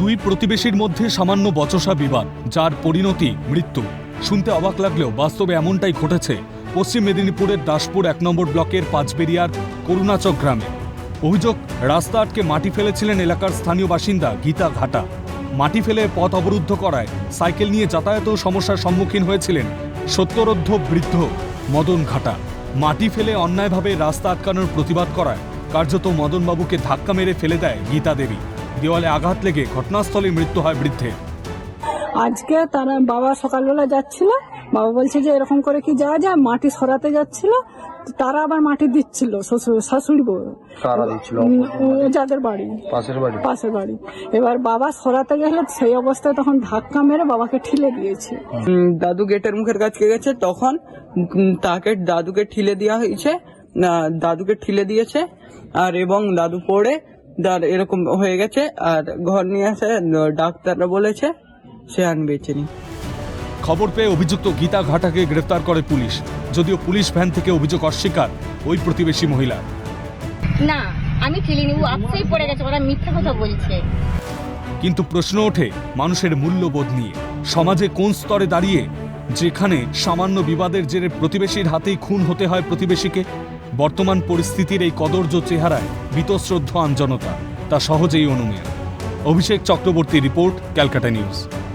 দুই প্রতিবেশীর মধ্যে সামান্য বচসা বিবাদ, যার পরিণতি মৃত্যু। শুনতে অবাক লাগলেও বাস্তবে এমনটাই ঘটেছে। পশ্চিম মেদিনীপুরের দাসপুর এক নম্বর ব্লকের পাঁচবেরিয়ার করুণাচক গ্রামে। অভিযোগ, রাস্তা আটকে মাটি ফেলেছিলেন এলাকার স্থানীয় বাসিন্দা গীতা ঘাটা। মাটি ফেলে পথ অবরুদ্ধ করায় সাইকেল নিয়ে যাতায়াতেও সমস্যার সম্মুখীন হয়েছিলেন সত্তরোদ্ধ বৃদ্ধ মদন ঘাটা। মাটি ফেলে অন্যায়ভাবে রাস্তা আটকানোর প্রতিবাদ করায় কার্যত মদনবাবুকে ধাক্কা মেরে ফেলে দেয় গীতা দেবী। দেওয়ালে আঘাত লেগে ঘটনাস্থলে মৃত্যু হয় বৃদ্ধের। আজকে তারা বাবা সকালবেলা যাচ্ছিল বাবা বলছে যে এরকম করে কি যাওয়া যায়? মাটি সরাতে যাচ্ছিল তারা আবার মাটি দিচ্ছিল শ্বশুর শাশুড়ি বউ। যাদের বাড়ি। পাশের বাড়ি। পাশের বাড়ি। এবার বাবা সরাতে গেলে সেই অবস্থায় তখন ধাক্কা মেরে বাবাকে ঠিলে দিয়েছে। দাদু গেটের মুখের কাছে গেছে? তখন তাকে দাদুকে ঠিলে দেওয়া হয়েছে দাদুকে ঠিলে দিয়েছে আর এবং দাদু পড়ে তার এরকম হয়ে গেছে আর ঘর নিয়ে আসে ডাক্তাররা বলেছে সে আর বেঁচেনি খবর পেয়ে অভিযুক্ত গীতা ঘাটাকে গ্রেফতার করে পুলিশ। যদিও পুলিশ ভ্যান থেকে অভিযোগ অস্বীকার ওই প্রতিবেশী মহিলা। না আমি ঠেলিনি ও আপসেই পড়ে গেছে ওরা মিথ্যা কথা বলছে। কিন্তু প্রশ্ন ওঠে মানুষের মূল্যবোধ নিয়ে। সমাজে কোন স্তরে দাঁড়িয়ে যেখানে সামান্য বিবাদের জেরে প্রতিবেশীর হাতেই খুন হতে হয় প্রতিবেশীকে? বর্তমান পরিস্থিতির এই কদর্য চেহারায় বীতশ্রদ্ধ আমজনতা তা সহজেই অনুমেয়। Abhishek Chakraborty report, Calcutta news.